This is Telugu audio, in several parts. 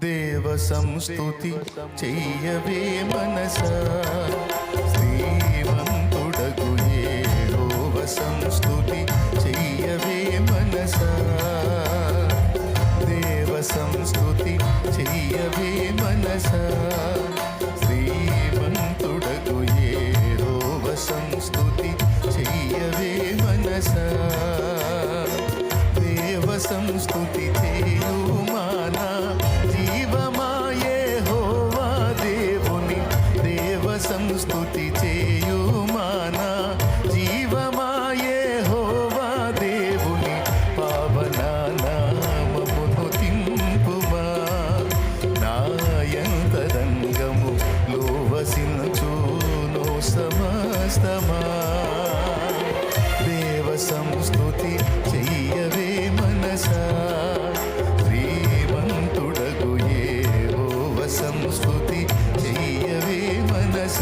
దేవ సంస్థుతి చెయ్యవే మనస. శ్రీమంతుడగు ఏవ సంస్థుతి చెయ్యవే మనస. దేవ సంస్థుతి చెయ్యవే మనసా. సంస్కృతి చెయ్యవే మనస.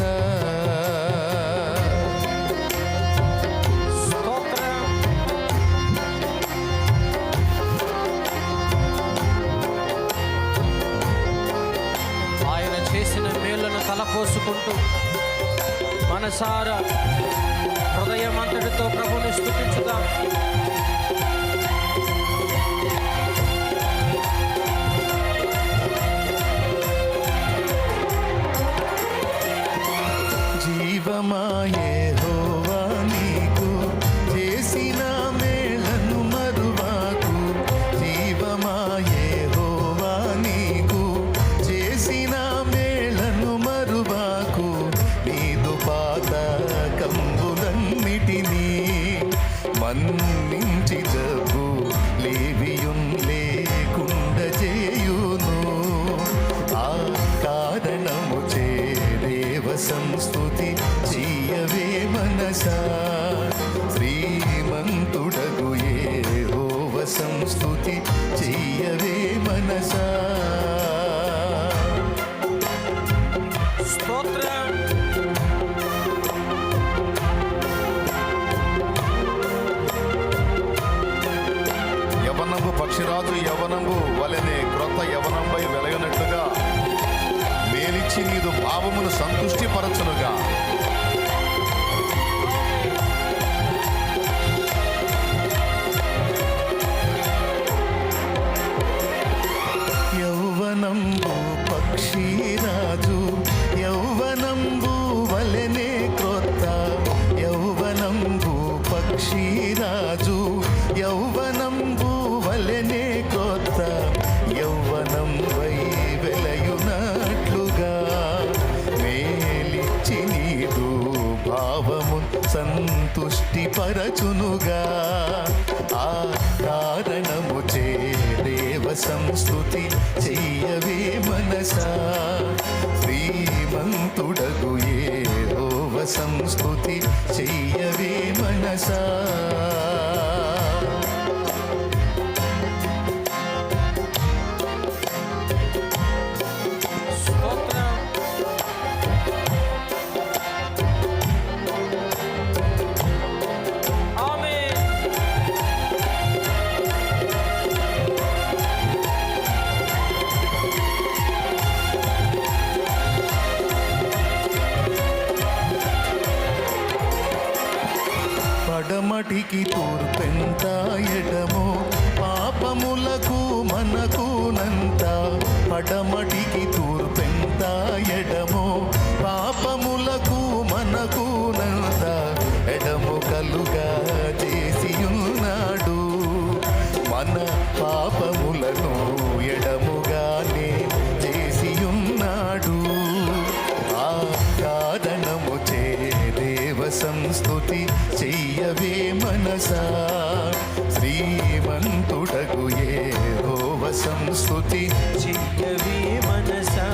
ఆయన చేసిన మేలును తలపోసుకుంటూ మనసారా హృదయం అంతటితో ప్రభుని స్థుతి జీవమాయే నీకు చేసిన మేళను మరువాకు. నీదు పాత కంబులన్నిటినీ మన్నించి జబ్బు లేవియుం లేకుండ చేయును. ఆ కారణము చే దేవ సంస్తుతి చీయవే మనస. శ్రీమంతుడగు ఏహోవ సంస్తుతి చీయవే మనస. స్తోత్రం. యవనము పక్షిరాజు యవనము వలెనే క్రొత్త యవనంపై వెలయనట్లుగా. మేలిచ్చి నీదు భావమును సంతుష్టిపరచునుగా. భావము సంతుష్టి పరచునుగా. ఆ కారణము చే దేవ సంస్కృతి చెయ్యవే మనస. శ్రీమంతుడగు ఏ సంస్కృతి చెయ్యవే మనసా. పడమటికి తూర్పెంత ఎడమో పాపములకు మనకునంత పడమటికి తూర్పెంత ఎడమో పాపములకు మనకునంత ఎడము కలుగా చేసి ఉన్నాడు మన పాప సంస్కృతి చిక్కవి మనసా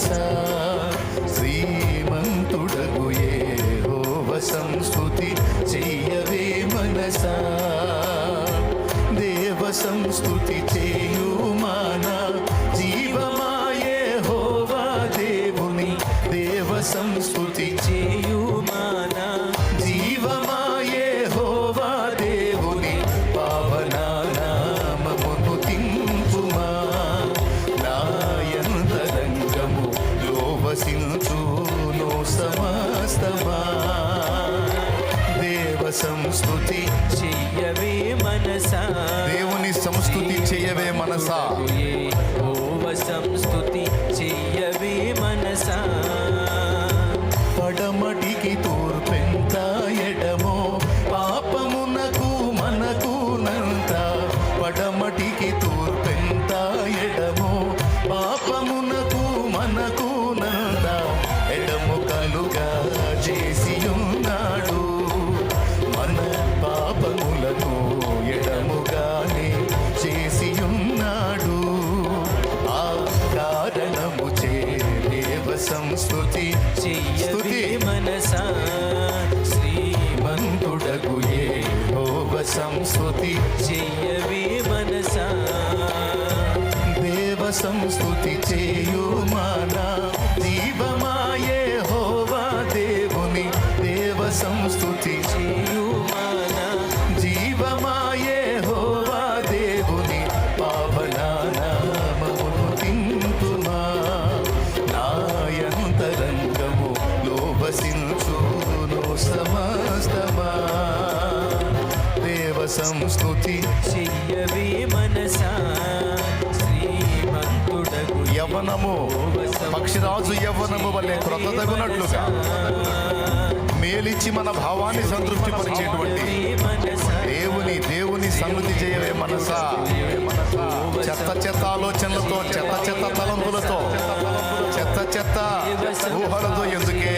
మనసా శ్రీమంతుడగు యెహోవ సంస్థుతి చెయ్యవే మనసా. దేవ సంస్థుతి Anasar. Yeah. సంస్కృతి చెయ్యవే మనసా. దేవ సంస్కృతి చేయు మానా పక్షిరాజు యవ్వనము మేలిచ్చి మన భావాన్ని సంతృప్తిపరిచేటువంటి దేవుని దేవుని సన్నిధి చేయవే మనసా. చెత్త చెత్త ఆలోచనలతో చెత్త చెత్త తలంపులతో చెత్త చెత్త ఊహలతో ఎందుకే?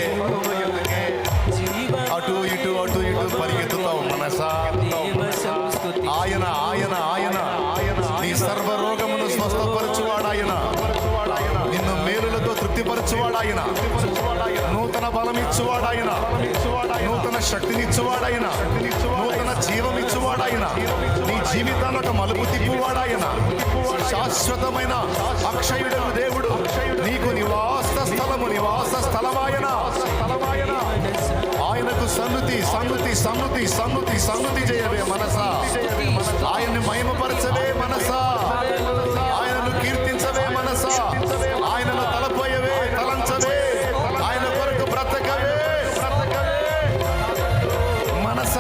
అటు ఇటు అటు ఇటు పరిగెత్తుతావు మనసా. ఆయన ఆయన ఆయన ఆయన నీ సర్వ ఇచ్చువాడాయన. నూతన బలం ఇచ్చువాడాయన. నూతన శక్తినిచ్చువాడాయన నూతన జీవం ఇచ్చువాడాయన. నీ జీవితాన్ని ఒక మలుపు తిప్పువాడాయన. శాశ్వతమైన అక్షయుడు దేవుడు నీకు నివాస స్థలము నివాస స్థలమాయన. ఆయనకు సన్నుతి సన్నుతి సన్నుతి సన్నుతి సన్నుతి చేయవే మనసా. ఆయన్ని మహిమపరచవే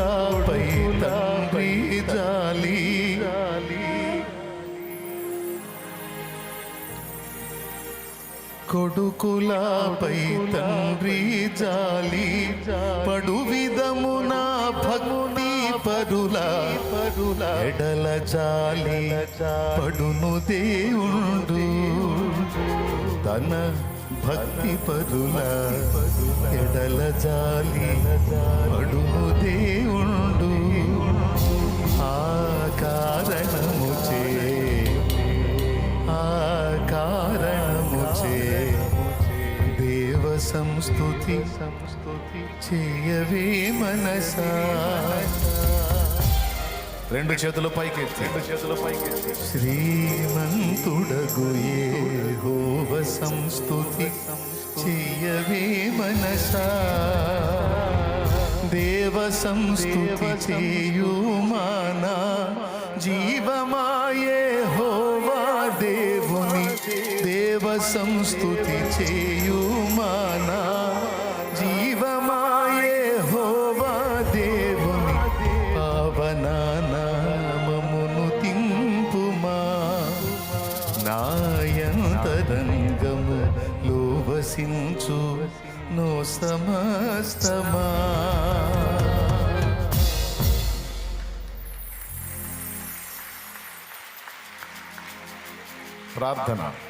నాపై తండ్రి జాలి. కొడుకులాపై తండ్రి జాలి. పడు విధమున భక్తి పరుల పరుల. ఎడల జాలి. పడును దేవుడు. తన భక్తి పదుల ఎడల జాలి పడును దేవుడు. ఆ కారణము చే ఆ కారణము చే దేవ సంస్తుతి సంస్తుతి చేయవే మనసా. రెండు చేతులు పైకి రెండు చేతులు పైకి శ్రీమంతుడగు యెహోవ సంస్తుతి చేయవే మనసా. దేవ చేయుమానా. జీవమాయే హోవా దేవుని. దేవ సంస్తుతి చేయుమానా నివసించు నో సమస్తమా. ప్రార్థన.